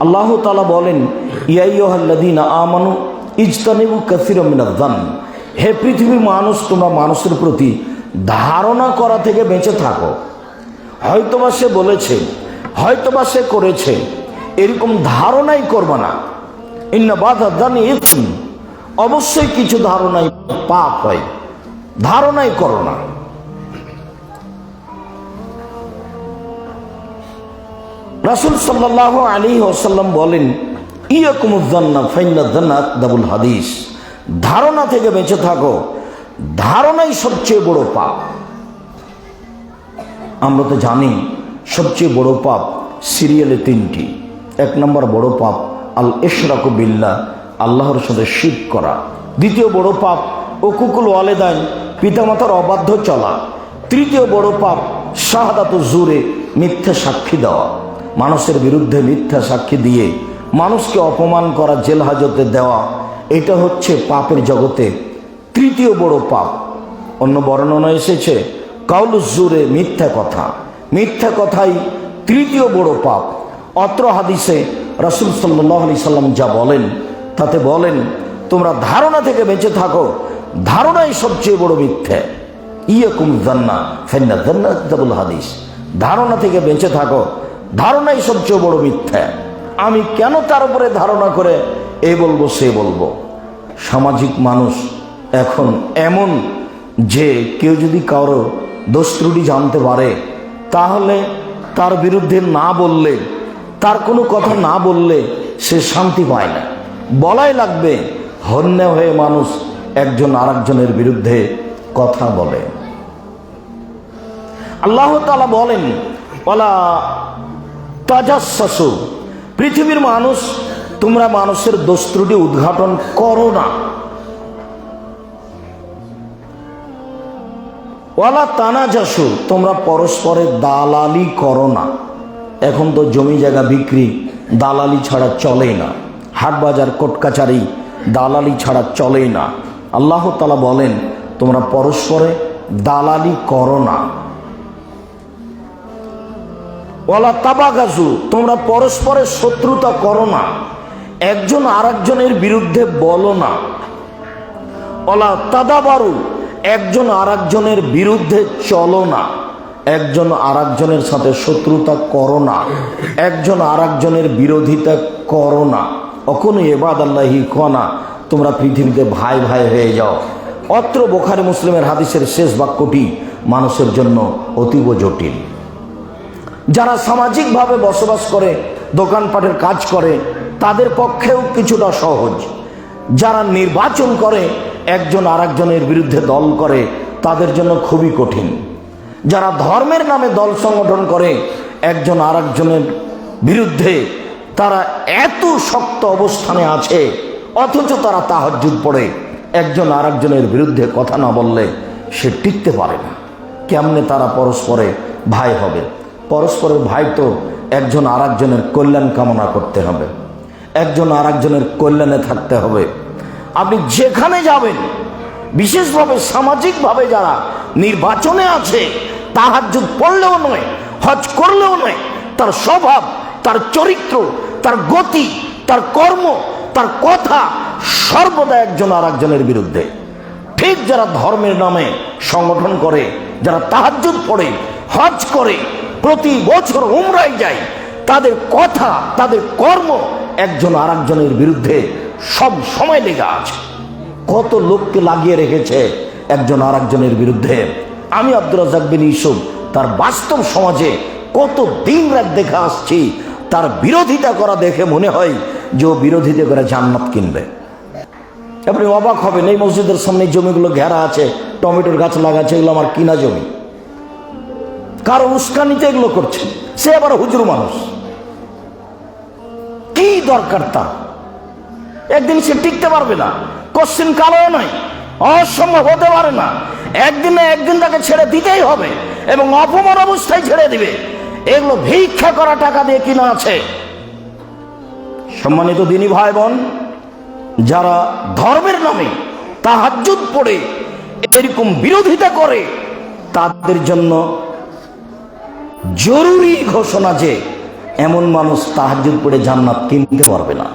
আল্লাহ তালা বলেন আমানু হে পৃথিবীর মানুষ, তোমরা মানুষের প্রতি ধারণা করা থেকে বেঁচে থাকো। হয়তোবা সে বলেছে, হয়তোবা সে করেছে, এরকম ধারণাই করবে না। বাধা অবশ্যই কিছু ধারণাই পাপ হয়। ধারণাই করো না। রাসুল সাল্লাহ আলী ওসাল্লাম বলেন ইয়াকুমুজ্জান্না ফাইন্নাজ্জান্না দাবুল হাদিস। ধারণা থেকে বেঁচে থাকো, ধারণাই সবচেয়ে বড় পাপ। আমরা তো জানি সবচেয়ে বড় পাপ সিরিয়ালে তিনটি। এক নম্বর বড় পাপ আল ইশরাকু বিল্লাহ, আল্লাহর সাথে শিব করা। দ্বিতীয় বড় পাপ ওকুকুল ওয়ালেদান পিতামাতার অবাধ্য চলা। তৃতীয় বড় পাপ শাহাদাত জুরে মিথ্যা সাক্ষী দেওয়া। মানুষের বিরুদ্ধে মিথ্যা সাক্ষী দিয়ে মানুষকে অপমান করা জেল হাজতে দেওয়া, এটা হচ্ছে পাপের জগতে তৃতীয় বড় পাপ। অন্য বর্ণনা এসেছে কাউলুজুরে মিথ্যা কথা। মিথ্যা কথাই তৃতীয় বড় পাপ। অত্র হাদিসে রাসুল সাল্লাহ আলি সাল্লাম যা বলেন, তাতে বলেন, তোমরা ধারণা থেকে বেঁচে থাকো, ধারণাই সবচেয়ে বড় মিথ্যে। ইয়কুম জান্না ফেন্না জান্না হাদিস। ধারণা থেকে বেঁচে থাকো ধারণাই সবচেয়ে বড় মিথ্যা। আমি কেন তার উপরে ধারণা করে এ বলব, সে বলব? সামাজিক মানুষ এখন এমন যে কেউ যদি কারও দোষ ত্রুটি জানতে পারে, তাহলে তার বিরুদ্ধে না বললে, তার কোনো কথা না বললে সে শান্তি পায় না। বলাই লাগবে, হন্যে হয়ে মানুষ একজন আরেকজনের বিরুদ্ধে কথা বলে। আল্লাহ তালা বলেন তাজাসু পৃথিবীর মানুষ, তোমরা মানুষের দোষ উদ্ঘাটন করো না। ওয়ালা তানা যাসু তোমরা পরস্পরের দালালি করো না। এখন তো জমি জায়গা বিক্রি, দালালি ছাড়া চলে না। হাট বাজার কোর্ট কাচারি দালালি ছাড়া চলে না। আল্লাহ তালা বলেন, তোমরা পরস্পরে দালালি করো না। ওলা তাবাগাজু, তোমরা পরস্পরের শত্রুতা করো না। একজন আরেকজনের বিরুদ্ধে বলো না। ওলা তাদাবারু, একজন আরেকজনের বিরুদ্ধে চলো না। একজন আরেকজনের সাথে শত্রুতা করো না। একজন আরেকজনের বিরোধিতা করো না। অখনো এবাদ আল্লাহি খনা তোমরা পৃথিবীতে ভাই ভাই হয়ে যাও। অত্র বোখারি মুসলিমের হাদিসের শেষ বাক্যটি মানুষের জন্য অতীব জটিল। যারা সামাজিকভাবে বসবাস করে, দোকানপাটের কাজ করে, তাদের পক্ষেও কিছুটা সহজ। যারা নির্বাচন করে, একজন আরেকজনের বিরুদ্ধে দল করে, তাদের জন্য খুবই কঠিন। যারা ধর্মের নামে দল সংগঠন করে, একজন আরেকজনের বিরুদ্ধে তারা এত শক্ত অবস্থানে আছে, অথচ তারা তাহাজুদ পড়ে, একজন আরেকজনের বিরুদ্ধে কথা না বললে সে টিকতে পারে না। কেমনে তারা পরস্পরে ভাই হবে? পরস্পরের ভাই তো একজন আরেকজনের কল্যাণ কামনা করতে হবে। একজন আরেকজনের কল্যাণে থাকতে হবে। আপনি যেখানে যাবেন, বিশেষভাবে সামাজিকভাবে যারা নির্বাচনে আছে তাহাজুদ পড়লেও নয়, হজ করলেও নয়, তার স্বভাব, তার চরিত্র, তার গতি, তার কর্ম, তার কথা সর্বদা একজন আর একজনের বিরুদ্ধে। ঠিক যারা ধর্মের নামে সংগঠন করে, যারা তাহাজুদ পড়ে, হজ করে প্রতি বছর উমরাই যায় তাদের কথা, তাদের কর্ম একজন আর একজনের বিরুদ্ধে সব সময় লেগে আছে। কত লোককে লাগিয়ে রেখেছে একজন আর একজনের বিরুদ্ধে। আমি আব্দুল রাজাক বিন ইসুফ তার বাস্তব সমাজে কত দিন রাত দেখে আসছি, তার বিরোধিতা করা দেখে মনে হয় যে ও বিরোধিতা করে জান্নাত কিনবে। আপনি অবাক হবেন, এই মসজিদের সামনে জমিগুলো ঘেরা আছে, টমেটোর গাছ লাগাচ্ছে, এগুলো আমার কিনা জমি। কারও উস্কানিতে এগুলো করছে। সে আবার হুজুর মানুষ। কি দরকার তা? একদিন সে টিকতে পারবে না। কোশ্চিন কালো নয়, অসম্ভব হতে পারে না। একদিন না একদিন তাকে ছেড়ে দিতেই হবে এবং অপমান অবস্থায় ছেড়ে দিবে। এগুলো ভিক্ষা করা টাকা দিয়ে কিনা আছে। সম্মানিত দিনী ভাই বোন যারা ধর্মের নামে তাহাজুদ পড়ে, এরকম বিরোধিতা করে, তাদের জন্য জরুরি ঘোষণা যে এমন মানুষ তাহাজুদ পড়ে জান্নাত কিনতে পারবে না।